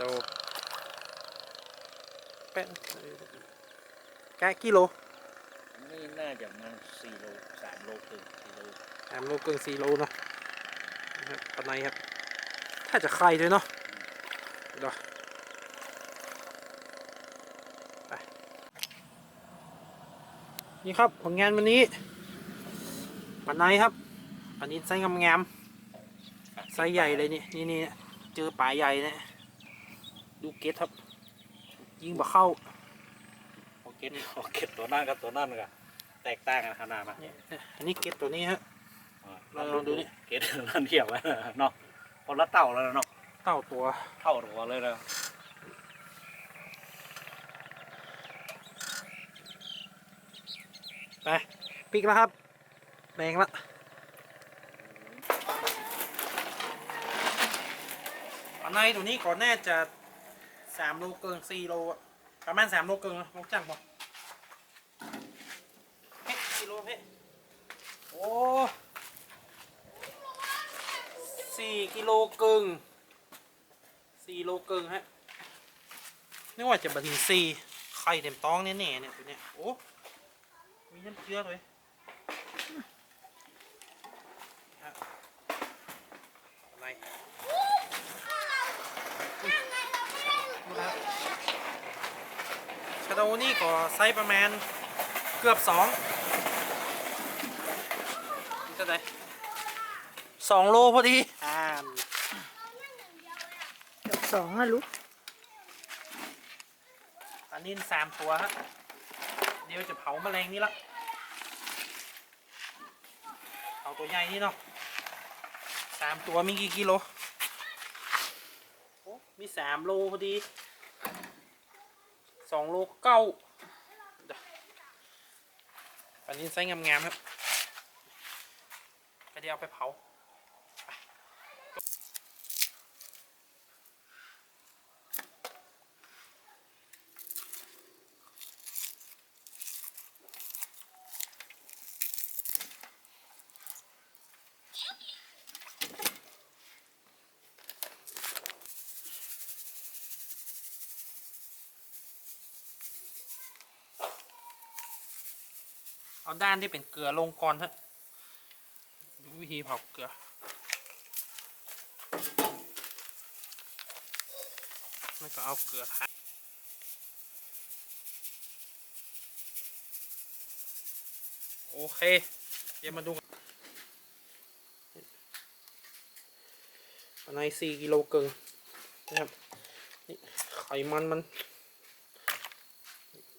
โดเป็นแกะกิโลนี่น่าจะมันสี่โลสามโลครึ่งสี่โลสามโลเกินสี่โลเนาะครับปลาในครับ ถ้าจะไข่ด้วยเนาะเดี๋ยวนี่ครับผลงานวันนี้ปลาในครับปลานี้ไซส์งามๆไซส์ใหญ่เลยนี่นี่นี่เจอปลาใหญ่เนี่ย ดูเกตครับ ยิงบ่เข้าโอเคโอเคตัวนั่นกับตัวนั่นกันแตกต่างกันขนาดนะเนี่ยอันนี้เกตตัวนี้ฮะเราลองดูนี่เกตนั่นเทียบกันเนาะคนละเต่าแล้วเนาะเต้าตัวเท่าตัวเลยนะไปปิกแล้วครับแรงละอันในตัวนี้ก่อนแน่จะ สามโลเกินสี่โลประมาณสามโลเกินนะลองจังบ่เฮ้ยสี่โลเฮ้ยโอ้สี่กิโลเกินสี่โลเกินฮะนึกว่าจะบัถึงสี่ไข่เต็มต้องแน่ๆเนี่ยตัวเนี้ยโอ้มีน้ำเกลือด้วยครับอะไร ชาโดนี่ก็ไซส์ประมาณเกือบสองนี่เท่าไหร่สองโลพอดีอ่านเกือบสองอะลูกอันนี้สามตัวฮะเดี๋ยวจะเผาแมลงนี่ละเผาตัวใหญ่นี่เนาะสามตัวมีกี่กิโลโอ้มีสามโลพอดี สองโลเก้าอันนี้ไซส์งามๆครับก็เดี๋ยวเอาไปเผา เอาด้านที่เป็นเกลือลงก่อนฮะดูวิธีเผาเกลือ แล้วก็เอาเกลือทาโอเค เดี๋ยวมาดูกันในสี่กิโลเกินนะครับ นี่ไขมันมัน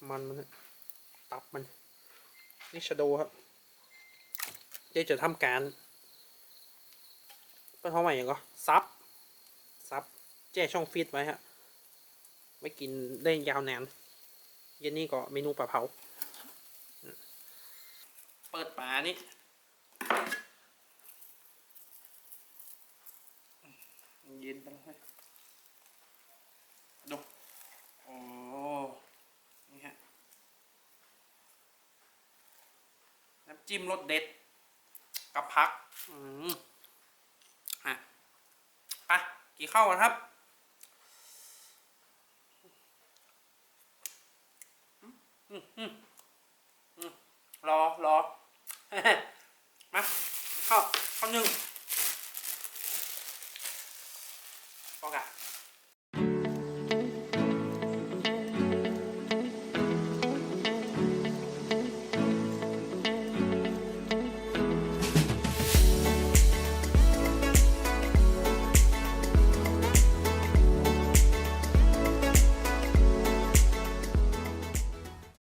มันมัน ตับมัน นี่ชโดครับเดี๋ยวจะทำการเป็นเท่าไหร่ย่างก็ซับซับแจ้ช่องฟีดไว้ฮะไว้กินได้ยาวนานเย็นนี้ก็เมนูปลาเผา เปิดปลานี่เย็นไปแล้วดูโอ้ นี่ฮะ น้ำ จิ้มรสเด็ดกับพักอืมอะไปกี่ข้าวกันครับอืมอืมอืมอืมรอรอมาข้าวข้าวหนึ่งพอกะ